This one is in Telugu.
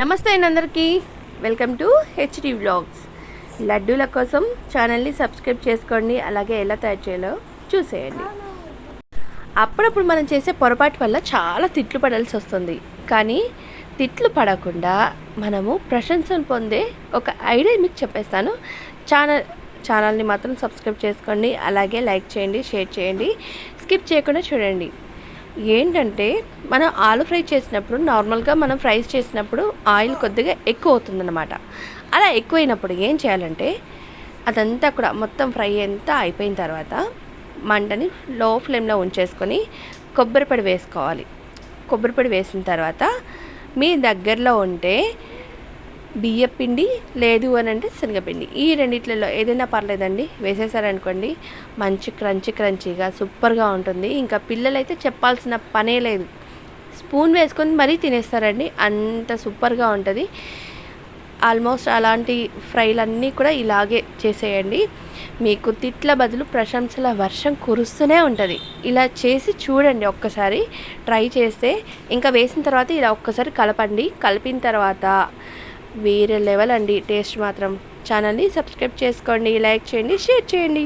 నమస్తే అండి అందరికీ. వెల్కమ్ టు హెచ్డి వ్లాగ్స్ లడ్డూల కోసం ఛానల్ని సబ్స్క్రైబ్ చేసుకోండి అలాగే ఎలా తయారు చేయాలో చూసేయండి. అప్పుడప్పుడు మనం చేసే పొరపాటు వల్ల చాలా తిట్లు పడాల్సి వస్తుంది. కానీ తిట్లు పడకుండా మనము ప్రశంసలు పొందే ఒక ఐడియా మీకు చెప్పేస్తాను. ఛానల్ ఛానల్ని మాత్రం సబ్స్క్రైబ్ చేసుకోండి అలాగే లైక్ చేయండి షేర్ చేయండి. స్కిప్ చేయకుండా చూడండి. ఏంటంటే మనం ఆలు ఫ్రై చేసినప్పుడు నార్మల్గా మనం ఫ్రైస్ చేసినప్పుడు ఆయిల్ కొద్దిగా ఎక్కువ అవుతుందన్నమాట అలా ఎక్కువైనప్పుడు ఏం చేయాలంటే అదంతా కూడా మొత్తం ఫ్రై అంతా అయిపోయిన తర్వాత మంటని లో ఫ్లేమ్లో ఉంచేసుకొని కొబ్బరిపొడి వేసుకోవాలి. కొబ్బరిపొడి వేసిన తర్వాత మీ దగ్గరలో ఉంటే బియ్యపిండి లేదు అని అంటే శనగపిండి ఈ రెండిట్లలో ఏదైనా పర్లేదండి. వేసేసారనుకోండి మంచి క్రంచి క్రంచీగా సూపర్గా ఉంటుంది. ఇంకా పిల్లలైతే చెప్పాల్సిన పనే లేదు. స్పూన్ వేసుకొని మరీ తినేస్తారండి. అంత సూపర్గా ఉంటుంది. ఆల్మోస్ట్ అలాంటి ఫ్రైలన్నీ కూడా ఇలాగే చేసేయండి. మీకు తిట్ల బదులు ప్రశంసల వర్షం కురుస్తూనే ఉంటుంది. ఇలా చేసి చూడండి ఒక్కసారి. ట్రై చేస్తే ఇంకా వేసిన తర్వాత ఇలా ఒక్కసారి కలపండి. కలిపిన తర్వాత వేరే లెవెల్ అండి టేస్ట్ మాత్రం. ఛానల్ని సబ్స్క్రైబ్ చేసుకోండి లైక్ చేయండి షేర్ చేయండి.